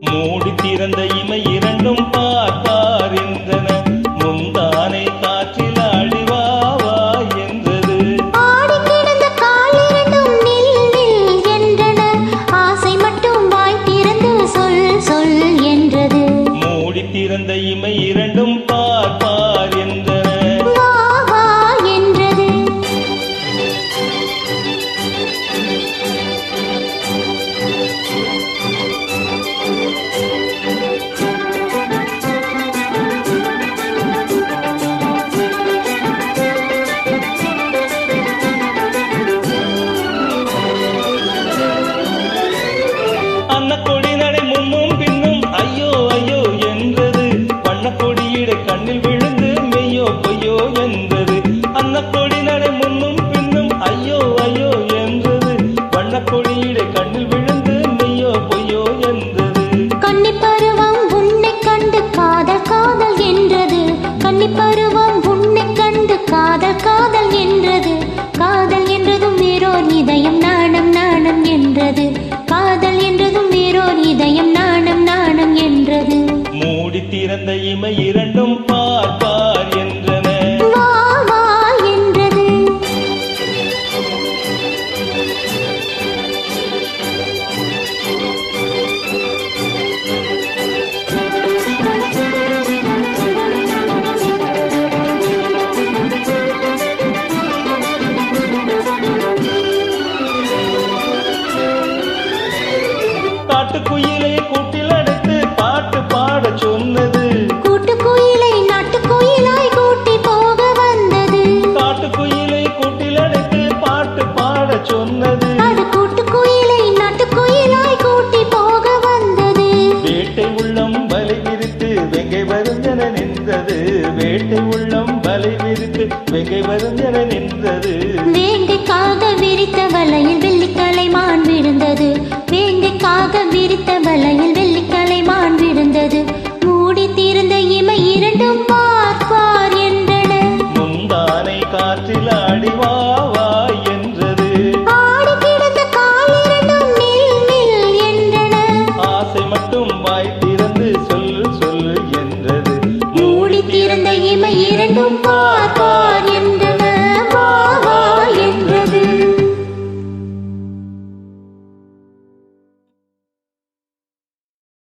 மூடி திறந்த இமை இரண்டும் பார்ப்பார் என்றன. முந்தானை காற்றில் அழிவாவா என்றது. ஆசை மட்டும் வாய் திறந்து சொல் சொல் என்றது. மூடி திறந்த இமை இரண்டும் பார்ப்பார் வண்ணக்கொடி நடை முன்னும் பின்னும் ஐயோ ஐயோ என்றது. வண்ணக்கொடியிட கண்ணில் விழுந்து மெய்யோ பொய்யோ என்றது. அன்னக்கொடி நடை முன்னும் பின்னும் ஐயோ ஐயோ என்றது. வண்ணக்கொடியிட கண்ணில் விழுந்து மெய்யோ பொய்யோ என்றது. கன்னிப்பருவம் உன்னை கண்டு காதல் காதல் என்றது. கன்னிப்பருவம் உன்னை கண்டு காதல் காதல் என்றது. காதல் என்றதும் வேறோர் இதயம் நாணம் நாணம் என்றது. காதல் என்று வேறோர் இதயம் நாணம் நாணம் என்றது. மூடி திறந்த இமை இரண்டும் பார்ப்பார் காட்டுக்குயிலை கூட்டில் அடைத்து பாட்டு பாடச் சொன்னது. கூட்டுக்குயிலை நாட்டுக்குயிலாய் கூட்டி போக வந்தது. காட்டுக்குயிலை கூட்டில் அடைத்து பாட்டு பாடச் சொன்னது. அது கூட்டுக்குயிலை நாட்டுக்குயிலாய் கூட்டி போக வந்தது. வேட்டை உள்ளம் வலை விரித்து வெங்கை வருந்தன நின்றது. வேட்டை உள்ளம் வலை விரித்து வெங்கை வருந்தன மட்டும் வாய் திறந்து சொல்லு சொல்லு என்றது. மூடி திறந்த இமை இரண்டும் பார்ப்பார்